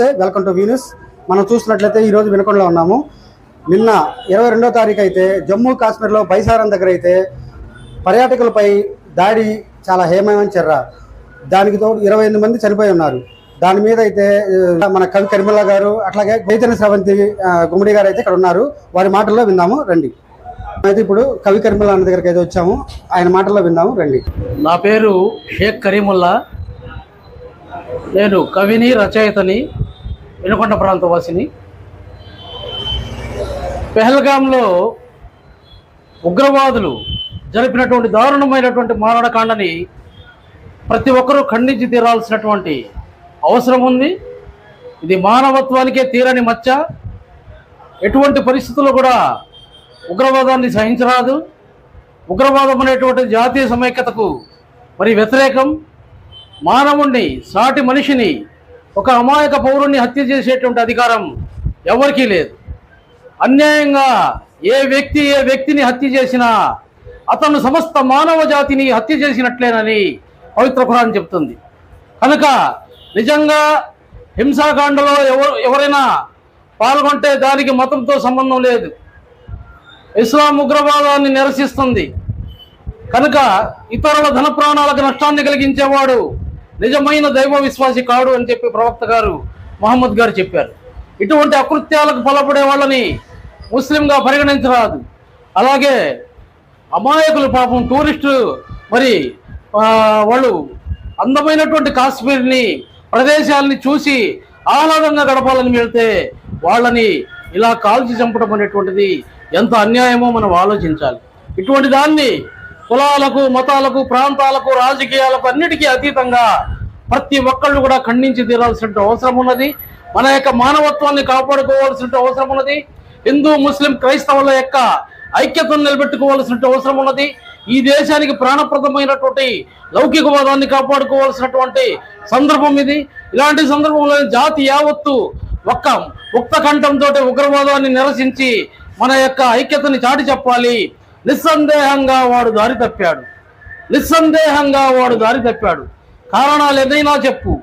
నమస్తే welcome to Venus. మనం చూసినట్లయితే ఈ రోజు వినకొండలో ఉన్నాము. నిన్న ఇరవై రెండో తారీఖు అయితే జమ్మూ కాశ్మీర్లో బైసారం దగ్గర అయితే పర్యాటకులపై దాడి చాలా హేమమైన చెర్ర. దానికి తోడు ఇరవై ఎనిమిది మంది చనిపోయి ఉన్నారు. దాని మీద అయితే మన కవి కరిమల్లా గారు అట్లాగే చైతన్య స్రవంతి గుమ్మడి గారు అయితే ఇక్కడ ఉన్నారు. వారి మాటల్లో విందాము రండి. అయితే ఇప్పుడు కవి కరిమల్లా అన్న దగ్గరికి అయితే వచ్చాము. ఆయన మాటల్లో విందాము రండి. నా పేరు షేక్ కరీముల్లా. నేను కవిని రచయితని వెనుకొండ ప్రాంత వాసిని. పెహల్గాంలో ఉగ్రవాదులు జరిపినటువంటి దారుణమైనటువంటి మారణకాండని ప్రతి ఒక్కరూ ఖండించి తీరాల్సినటువంటి అవసరం ఉంది. ఇది మానవత్వానికే తీరని మచ్చ. ఎటువంటి పరిస్థితుల్లో కూడా ఉగ్రవాదాన్ని సహించరాదు. ఉగ్రవాదం అనేటువంటి జాతీయ సమైక్యతకు మరి వ్యతిరేకం. మానవుణ్ణి సాటి మనిషిని ఒక అమాయక పౌరుణ్ణి హత్య చేసేటువంటి అధికారం ఎవరికీ లేదు. అన్యాయంగా ఏ వ్యక్తి ఏ వ్యక్తిని హత్య చేసినా అతను సమస్త మానవ జాతిని హత్య చేసినట్లేనని పవిత్ర ఖురాన్ చెప్తుంది కనుక నిజంగా హింసాకాండలో ఎవరు ఎవరైనా పాల్గొంటే దానికి మతంతో సంబంధం లేదు. ఇస్లాం ఉగ్రవాదాన్ని నిరసిస్తుంది. కనుక ఇతరుల ధన ప్రాణాలకు నష్టాన్ని కలిగించేవాడు నిజమైన దైవ విశ్వాసి కాడు అని చెప్పి ప్రవక్త గారు మహమ్మద్ గారు చెప్పారు. ఇటువంటి అకృత్యాలకు పలపడే వాళ్ళని ముస్లింగా పరిగణించరాదు. అలాగే అమాయకులు పాపం టూరిస్టు మరి వాళ్ళు అందమైనటువంటి కాశ్మీర్ని ప్రదేశాలని చూసి ఆహ్లాదంగా గడపాలని వెళ్తే వాళ్ళని ఇలా కాల్చి చంపడం అనేటువంటిది ఎంత అన్యాయమో మనం ఆలోచించాలి. ఇటువంటి దాన్ని కులాలకు మతాలకు ప్రాంతాలకు రాజకీయాలకు అన్నిటికీ అతీతంగా ప్రతి ఒక్కళ్ళు కూడా ఖండించి తీరాల్సిన అవసరం ఉన్నది. మన యొక్క మానవత్వాన్ని కాపాడుకోవాల్సిన అవసరం ఉన్నది. హిందూ ముస్లిం క్రైస్తవుల యొక్క ఐక్యతను నిలబెట్టుకోవాల్సిన అవసరం ఉన్నది. ఈ దేశానికి ప్రాణప్రదమైనటువంటి లౌకికవాదాన్ని కాపాడుకోవాల్సినటువంటి సందర్భం ఇది. ఇలాంటి సందర్భంలో జాతి యావత్తు ఒక్క ఉక్త కంఠంతో ఉగ్రవాదాన్ని నిరసించి మన యొక్క ఐక్యతని చాటి చెప్పాలి నిస్సందేహంగా వాడు దారి తప్పాడు. నిస్సందేహంగా వాడు దారి తప్పాడు. కారణాలు ఏదైనా చెప్పు.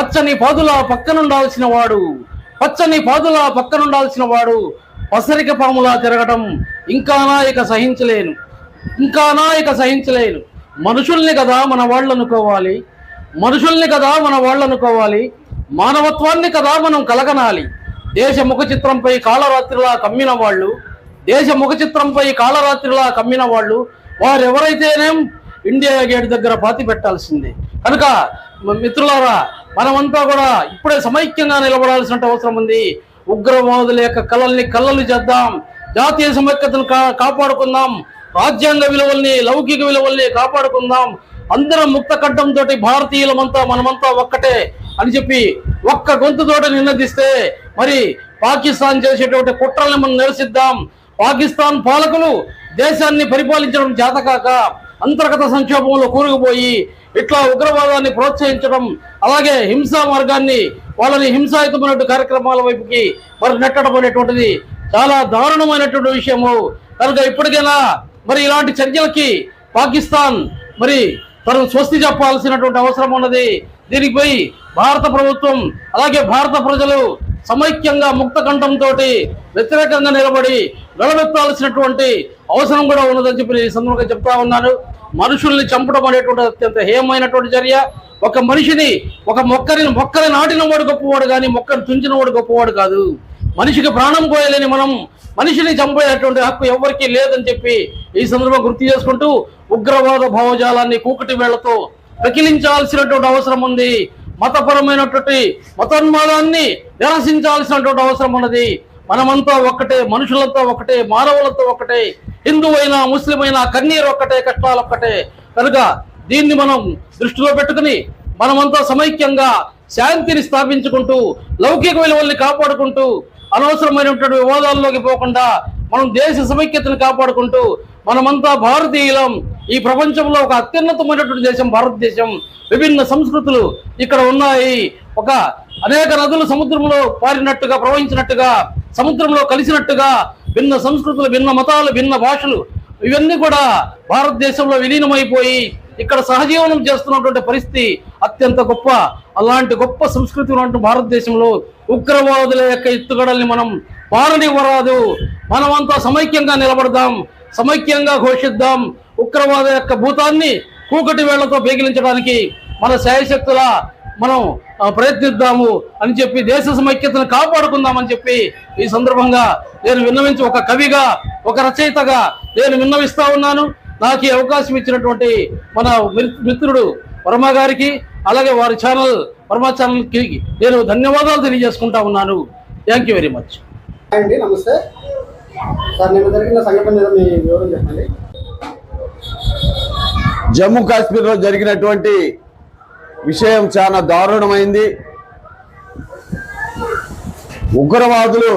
పచ్చని పాదుల పక్కనుండాల్సిన వాడు. పచ్చని పాదుల పక్కనుండాల్సిన వాడు. పసరిక పాములా తిరగటం ఇంకానా ఇక సహించలేను. ఇంకానా ఇక సహించలేను. మనుషుల్ని కదా మన వాళ్ళు అనుకోవాలి. మనుషుల్ని కదా మన వాళ్ళు అనుకోవాలి. మానవత్వాన్ని కదా మనం కలగనాలి. దేశ ముఖ చిత్రంపై కాళరాత్రిలా కమ్మిన వాళ్ళు దేశ ముఖ చిత్రంపై కాళరాత్రిలా కమ్మిన వాళ్ళు వారెవరైతేనేం ఇండియా గేట్ దగ్గర పాతి పెట్టాల్సిందే. కనుక మిత్రులారా మనమంతా కూడా ఇప్పుడే సమైక్యంగా నిలబడాల్సిన అవసరం ఉంది. ఉగ్రవాదుల యొక్క కళల్ని కళ్ళలు చేద్దాం. జాతీయ సమైక్యతను కా- కాపాడుకుందాం. రాజ్యాంగ విలువల్ని లౌకిక విలువల్ని కాపాడుకుందాం. అందరం ముక్త కడ్డంతో భారతీయులమంతా మనమంతా ఒక్కటే అని చెప్పి ఒక్క గొంతుతోటి నిన్నదిస్తే మరి పాకిస్తాన్ చేసేటువంటి కుట్రల్ని మనం నిరసిద్దాం. పాకిస్తాన్ పాలకులు దేశాన్ని పరిపాలించడం చేతకాక అంతర్గత సంక్షోభంలో కూరుకుపోయి ఇట్లా ఉగ్రవాదాన్ని ప్రోత్సహించడం అలాగే హింసా మార్గాన్ని వాళ్ళని హింసాయుతమైన కార్యక్రమాల వైపుకి మరి నెట్టడం అనేటువంటిది చాలా దారుణమైనటువంటి విషయము. కనుక ఇప్పటికైనా మరి ఇలాంటి చర్యలకి పాకిస్తాన్ మరి తను స్వస్తి చెప్పాల్సినటువంటి అవసరం ఉన్నది. దీనిపై భారత ప్రభుత్వం అలాగే భారత ప్రజలు సమైక్యంగా ముక్త కంఠంతో వ్యతిరేకంగా నిలబడి వెలవెత్తాల్సినటువంటి అవసరం కూడా ఉన్నదని చెప్పి ఈ సందర్భంగా చెప్తా ఉన్నాను. మనుషుల్ని చంపడం అనేటువంటి అత్యంత హేయమైనటువంటి చర్య. ఒక మనిషిని ఒక మొక్కని మొక్కని నాటిన వాడు గొప్పవాడు కానీ మొక్కను తుంచిన వాడు గొప్పవాడు కాదు. మనిషికి ప్రాణం పోయలేని మనం మనిషిని చంపేటటువంటి హక్కు ఎవరికీ లేదని చెప్పి ఈ సందర్భం గుర్తు చేసుకుంటూ ఉగ్రవాద భావజాలాన్ని కూకటి వేళ్ళతో ప్రకిలించాల్సినటువంటి అవసరం ఉంది. మతపరమైనటువంటి మతోన్మాదాన్ని నిరసించాల్సినటువంటి అవసరం ఉన్నది. మనమంతా ఒక్కటే మనుషులంతా ఒకటే మానవులంతా ఒకటే హిందువైనా ముస్లిమైనా కన్నీరు ఒక్కటే కష్టాలు ఒక్కటే. కనుక దీన్ని మనం దృష్టిలో పెట్టుకుని మనమంతా సమైక్యంగా శాంతిని స్థాపించుకుంటూ లౌకిక విలువల్ని కాపాడుకుంటూ అనవసరమైనటువంటి వివాదాల్లోకి పోకుండా మనం దేశ సమైక్యతను కాపాడుకుంటూ మనమంతా భారతీయులం ఈ ప్రపంచంలో ఒక అత్యున్నతమైనటువంటి దేశం భారతదేశం. విభిన్న సంస్కృతులు ఇక్కడ ఉన్నాయి. ఒక అనేక నదులు సముద్రంలో పారినట్టుగా ప్రవహించినట్టుగా సముద్రంలో కలిసినట్టుగా భిన్న సంస్కృతులు భిన్న మతాలు భిన్న భాషలు ఇవన్నీ కూడా భారతదేశంలో విలీనమైపోయి ఇక్కడ సహజీవనం చేస్తున్నటువంటి పరిస్థితి అత్యంత గొప్ప. అలాంటి గొప్ప సంస్కృతి ఉన్నటువంటి భారతదేశంలో ఉగ్రవాదుల యొక్క ఎత్తుగడల్ని మనం పారనివ్వరాదు మనమంతా సమైక్యంగా నిలబడదాం. సమైక్యంగా ఘోషిద్దాం. ఉగ్రవాద యొక్క భూతాన్ని కూకటి వేళ్ళతో బేగిలించడానికి మన శాయశక్తుల మనం ప్రయత్నిద్దాము అని చెప్పి దేశ సమైక్యతను కాపాడుకుందామని చెప్పి ఈ సందర్భంగా నేను విన్నవించి ఒక కవిగా ఒక రచయితగా నేను విన్నవిస్తా ఉన్నాను. నాకు ఈ అవకాశం ఇచ్చినటువంటి మన మిత్రుడు వర్మ గారికి అలాగే వారి ఛానల్ వర్మ ఛానల్కి నేను ధన్యవాదాలు తెలియజేసుకుంటా ఉన్నాను. థ్యాంక్ యూ వెరీ మచ్ అండి నమస్తే. సార్ నిన్న జరిగిన సంఘటన మీద మీ వివరం చెప్పండి. జమ్మూ కాశ్మీర్లో జరిగినటువంటి విషయం చాలా దారుణమైంది. ఉగ్రవాదులు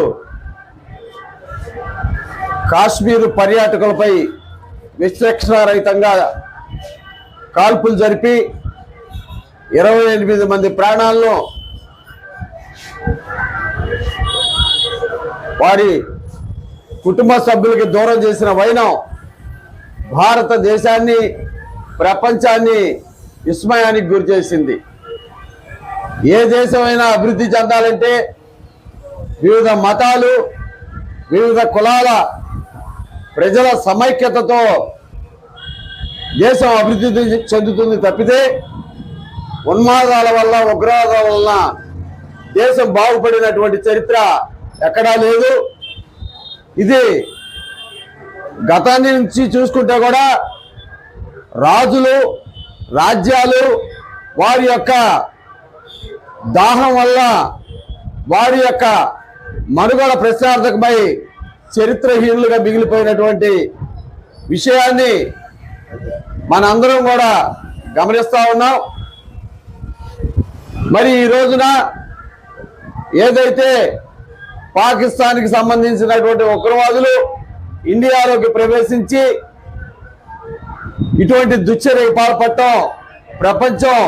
కాశ్మీర్ పర్యాటకులపై విచక్షణారహితంగా కాల్పులు జరిపి ఇరవై ఎనిమిది మంది ప్రాణాలను వారి కుటుంబ సభ్యులకి దూరం చేసిన వైనం భారతదేశాన్ని ప్రపంచాన్ని విస్మయానికి గురి చేసింది. ఏ దేశమైనా అభివృద్ధి చెందాలంటే వివిధ మతాలు వివిధ కులాల ప్రజల సమైక్యతతో దేశం అభివృద్ధి చెందుతుంది తప్పితే ఉన్మాదాల వల్ల ఉగ్రవాదాల వలన దేశం బాగుపడినటువంటి చరిత్ర ఎక్కడా లేదు. ఇది గతాన్ని నుంచి చూసుకుంటే కూడా రాజులు రాజ్యాలు వారి యొక్క దాహం వల్ల వారి యొక్క మనుగడ ప్రశ్నార్థకమై చరిత్రహీనులుగా మిగిలిపోయినటువంటి విషయాన్ని మనందరం కూడా గమనిస్తూ ఉన్నాం. మరి ఈ రోజున ఏదైతే పాకిస్తాన్కి సంబంధించినటువంటి ఉగ్రవాదులు ఇండియాలోకి ప్రవేశించి ఇటువంటి దుశ్చర్యకు పాల్పడటం ప్రపంచం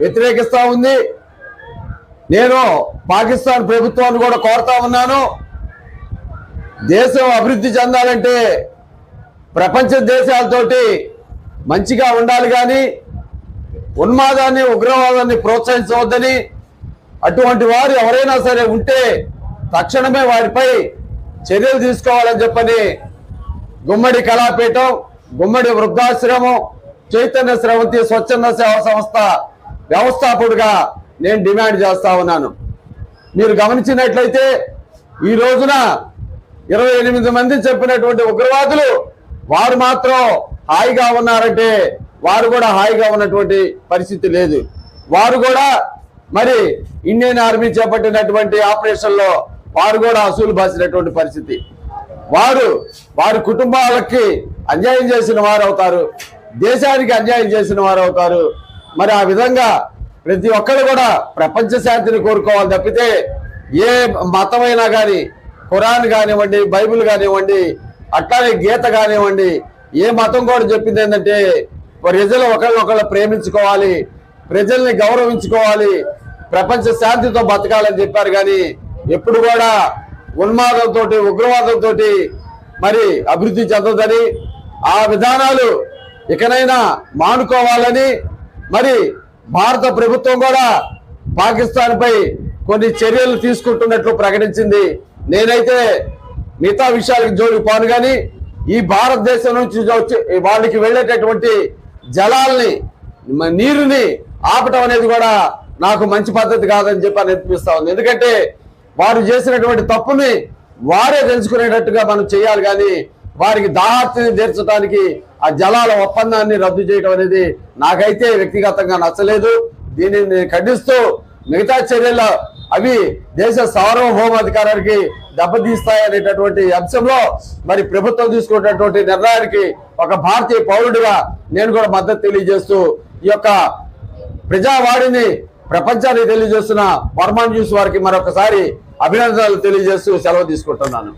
వ్యతిరేకిస్తా ఉంది. నేను పాకిస్తాన్ ప్రభుత్వాన్ని కూడా కోరుతా ఉన్నాను. దేశం అభివృద్ధి చెందాలంటే ప్రపంచ దేశాలతోటి మంచిగా ఉండాలి కానీ ఉన్మాదాన్ని ఉగ్రవాదాన్ని ప్రోత్సహించవద్దని అటువంటి వారు ఎవరైనా సరే ఉంటే తక్షణమే వారిపై చర్యలు తీసుకోవాలని చెప్పని గుమ్మడి కళాపీఠం గుమ్మడి వృద్ధాశ్రమం చైతన్య స్రవంతి స్వచ్ఛంద సేవా సంస్థ వ్యవస్థాపకుడిగా నేను డిమాండ్ చేస్తా ఉన్నాను. మీరు గమనించినట్లయితే ఈ రోజున ఇరవై ఎనిమిది మంది చెప్పినటువంటి ఉగ్రవాదులు వారు మాత్రం హాయిగా ఉన్నారంటే వారు కూడా హాయిగా ఉన్నటువంటి పరిస్థితి లేదు. వారు కూడా మరి ఇండియన్ ఆర్మీ చేపట్టినటువంటి ఆపరేషన్లో వారు కూడా అసూలు బాసినటువంటి పరిస్థితి. వారు వారి కుటుంబాలకి అన్యాయం చేసిన వారు అవుతారు దేశానికి అన్యాయం చేసిన వారు అవుతారు మరి ఆ విధంగా ప్రతి ఒక్కరు కూడా ప్రపంచ శాంతిని కోరుకోవాలి తప్పితే ఏ మతమైనా కానీ ఖురాన్ కానివ్వండి బైబిల్ కానివ్వండి అట్లానే గీత కానివ్వండి ఏ మతం కూడా చెప్పింది ఏంటంటే ప్రజలు ఒకళ్ళొకళ్ళు ప్రేమించుకోవాలి ప్రజల్ని గౌరవించుకోవాలి ప్రపంచ శాంతితో బతకాలని చెప్పారు కానీ ఎప్పుడు కూడా ఉన్మాదంతో ఉగ్రవాదంతో మరి అభివృద్ధి చెందదని ఆ విధానాలు ఇకనైనా మానుకోవాలని మరి భారత ప్రభుత్వం కూడా పాకిస్తాన్ పై కొన్ని చర్యలు తీసుకుంటున్నట్లు ప్రకటించింది. నేనైతే మిగతా విషయాలకు జోలికి పోను కానీ ఈ భారతదేశం నుంచి వచ్చి వాళ్ళకి వెళ్ళేటటువంటి జలాల్ని నీరుని ఆపటం అనేది కూడా నాకు మంచి పద్ధతి కాదని చెప్పి అనిపిస్తా ఉంది. ఎందుకంటే వారు చేసినటువంటి తప్పుని వారే తెలుసుకునేటట్టుగా మనం చేయాలి కానీ వారికి దాహార్తిని తీర్చడానికి ఆ జలాల ఒప్పందాన్ని రద్దు చేయడం అనేది నాకైతే వ్యక్తిగతంగా నచ్చలేదు. దీనిని నేను ఖండిస్తూ మిగతా చర్యలు అవి దేశ సార్వభౌమాధికారానికి దెబ్బతీస్తాయనేటటువంటి అంశంలో మరి ప్రభుత్వం తీసుకున్నటువంటి నిర్ణయానికి ఒక భారతీయ పౌరుడిగా నేను కూడా మద్దతు తెలియజేస్తూ ఈ యొక్క ప్రజావాడిని ప్రపంచానికి తెలియజేస్తున్న వర్మా న్యూస్ వారికి మరొకసారి అభినందనలు తెలియజేస్తూ సెలవు తీసుకుంటున్నాను.